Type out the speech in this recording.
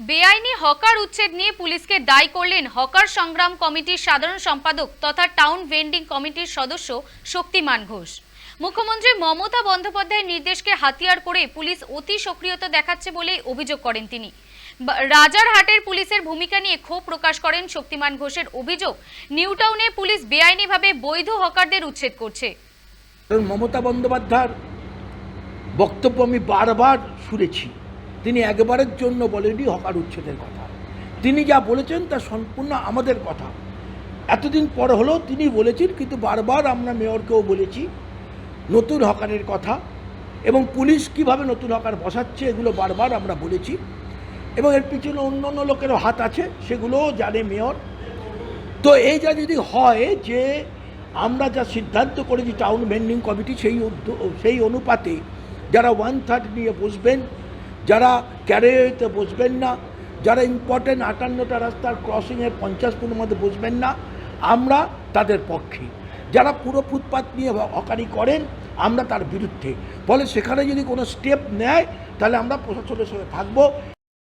বেআইনি হকার উচ্ছেদ নিয়ে পুলিশকে দায়ী করলেন হকার সংগ্রাম কমিটির সাধারণ সম্পাদক তথা টাউন ভেন্ডিং কমিটির সদস্য শক্তিমান ঘোষ। মুখ্যমন্ত্রী মমতা বন্দ্যোপাধ্যায়ের নির্দেশকে হাতিয়ার করে পুলিশ অতি সক্রিয়তা দেখাচ্ছে বলেই অভিযোগ করেন তিনি। রাজারহাটের পুলিশের ভূমিকা নিয়ে ক্ষোভ প্রকাশ করেন শক্তিমান ঘোষের অভিযোগ নিউটাউনে পুলিশ বেআইনিভাবে বৈধ হকারদের উচ্ছেদ করছে। মমতা বন্দ্যোপাধ্যায়ের বক্তব্য আমি বারবার শুনেছি। তিনি একবারের জন্য বলেনি হকার উচ্ছেদের কথা। তিনি যা বলেছেন তা সম্পূর্ণ আমাদের কথা। এতদিন পর হলেও তিনি বলেছেন, কিন্তু বারবার আমরা মেয়রকেও বলেছি নতুন হকারের কথা এবং পুলিশ কীভাবে নতুন হকার বসাচ্ছে এগুলো বারবার আমরা বলেছি এবং এর পিছনে অন্য অন্য লোকেরও হাত আছে, সেগুলোও জানে মেয়র। তো এই যা যদি হয় যে আমরা যা সিদ্ধান্ত করেছি টাউন ভেন্ডিং কমিটি সেই সেই অনুপাতে যারা ওয়ান থার্ড নিয়ে বসবেন যারা ক্যারিয়ারিতে বসবেন না, যারা ইম্পর্টেন্ট আটান্নটা রাস্তার ক্রসিংয়ের পঞ্চাশ ফুটের মধ্যে বসবেন না, আমরা তাদের পক্ষে। যারা পুরো ফুটপাত নিয়ে হকারি করেন, আমরা তার বিরুদ্ধে। ফলে সেখানে যদি কোনো স্টেপ নেয়, তাহলে আমরা প্রশাসনের সঙ্গে থাকব।